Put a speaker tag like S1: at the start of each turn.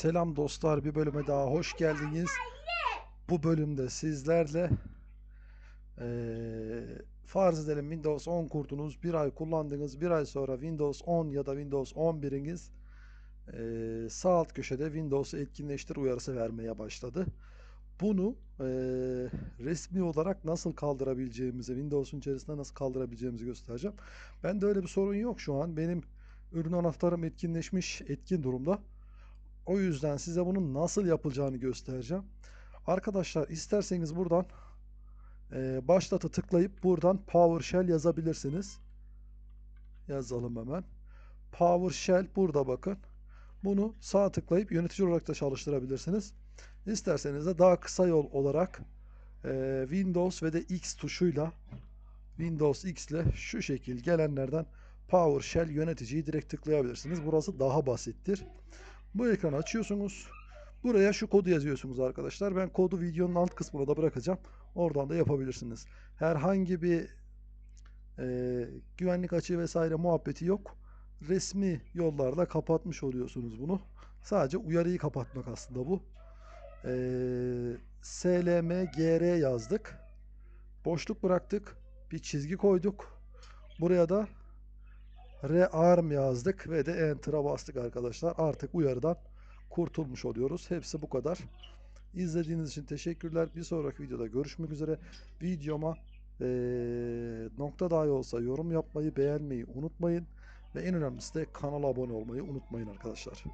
S1: Selam dostlar bir bölüme daha hoş geldiniz. Bu bölümde sizlerle eee farz edelim Windows 10 kurdunuz. Bir ay kullandınız. Bir ay sonra Windows 10 ya da Windows 11'iniz eee, sağ alt köşede Windows'u etkinleştir uyarısı vermeye başladı. Bunu eee, resmi olarak nasıl kaldırabileceğimizi, Windows'un içerisinde nasıl kaldırabileceğimizi göstereceğim. Ben de öyle bir sorun yok şu an. Benim ürün anahtarım etkinleşmiş, etkin durumda. O yüzden size bunun nasıl yapılacağını göstereceğim. Arkadaşlar isterseniz buradan eee başlatı tıklayıp buradan PowerShell yazabilirsiniz. Yazalım hemen. PowerShell burada bakın. Bunu sağ tıklayıp yönetici olarak da çalıştırabilirsiniz. İsterseniz de daha kısa yol olarak eee, Windows ve de X tuşuyla Windows X ile şu şekil gelenlerden PowerShell yöneticiyi direkt tıklayabilirsiniz. Burası daha basittir. Bu ekranı açıyorsunuz. Buraya şu kodu yazıyorsunuz arkadaşlar. Ben kodu videonun alt kısmına da bırakacağım. Oradan da yapabilirsiniz. Herhangi bir e, güvenlik açığı vesaire muhabbeti yok. Resmi yollarla kapatmış oluyorsunuz bunu. Sadece uyarıyı kapatmak aslında bu. E, SLMGR yazdık. Boşluk bıraktık. Bir çizgi koyduk. Buraya da rearm yazdık ve de enter'a bastık arkadaşlar. Artık uyarıdan kurtulmuş oluyoruz. Hepsi bu kadar. İzlediğiniz için teşekkürler. Bir sonraki videoda görüşmek üzere. Videoma eee, nokta dahi olsa yorum yapmayı, beğenmeyi unutmayın. Ve en önemlisi de kanala abone olmayı unutmayın arkadaşlar.